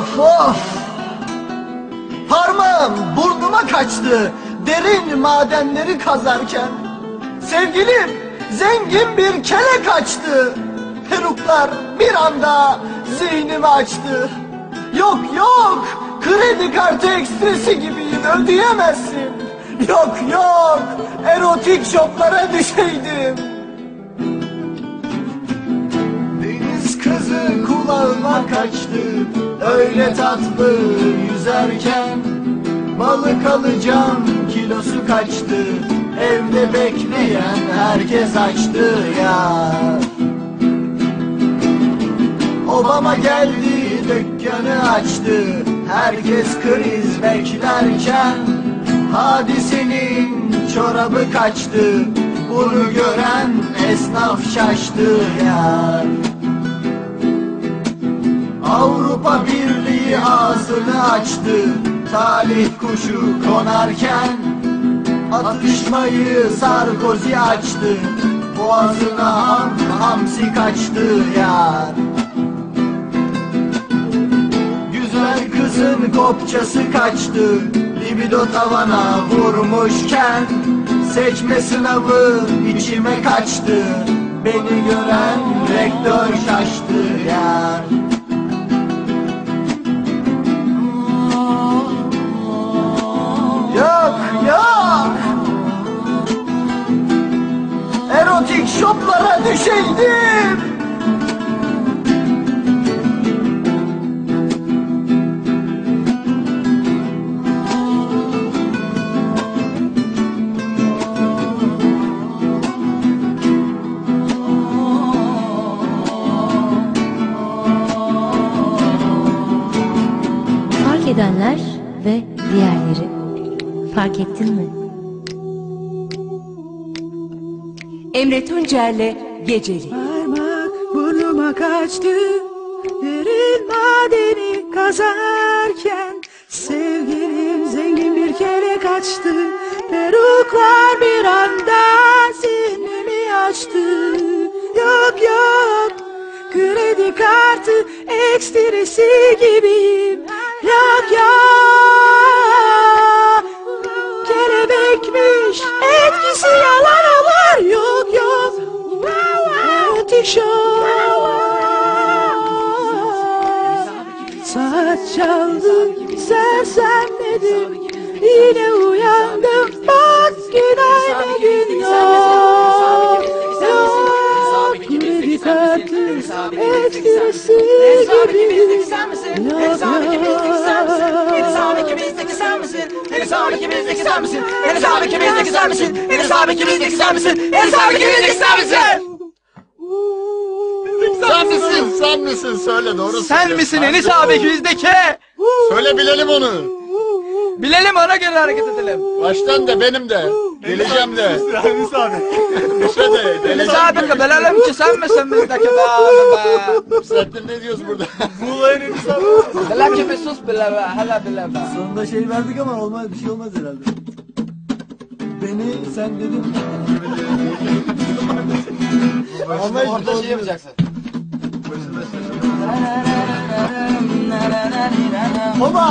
Of of! Parmağım burnuma kaçtı derin madenleri kazarken. Sevgilim zengin bir kele kaçtı. Peruklar bir anda zihnimi açtı. Yok yok kredi kartı ekstresi gibiyim ödeyemezsin. Yok yok erotik şoplara düşeydim. Deniz kızı kulağıma kaçtı Öyle tatlı yüzerken Balık alacağım kilosu kaçtı? Evde bekleyen herkes açtı ya. Obama geldi dükkanı açtı. Herkes kriz beklerken Hadisenin çorabı kaçtı. Bunu gören esnaf şaştı ya. Avrupa ağzını açtı Talih kuşu konarken. Atışmayı Sarkozy açtı. Boğazına ham hamsi kaçtı ya Güzel kızın kopçası kaçtı. Libido tavana vurmuşken. Seçme sınavı içime kaçtı. Beni gören rektör şaştı ya Erotik şoplara düşeydim Fark edenler ve diğerleri. Fark ettin mi? Emre Tuncer'le Geceli. Parmak burnuma kaçtı. Derin madeni kazarken Sevgilim zengin bir kere kaçtı. Peruklar bir anda zihnimi açtı. Yok yok kredi kartı ekstresi gibiyim. Yok yok şov saat çaldı sersemledim yine uyandım bak gün aynı gün yok yok kredi kartı ekstresi gibi yok yok Sen misin? Sen misin? Söyle doğru Sen söyle. misin Enis abi ikimizdeki? Söyle bilelim onu. Bilelim ona göre hareket edelim. Baştan de benim de. Geleceğim de. Enis abi. Efe de. Enis Geleceğim abi de. bilelim ki sen misin bizdeki be abi be. Sen ne diyoruz burada? Muğla'ya Enis abi Hele ki bir sus bile be. Hele bile be. Sonunda şey verdik ama olmaz bir şey olmaz herhalde Beni sen dedin Ama Orada şey yapacaksın. Baba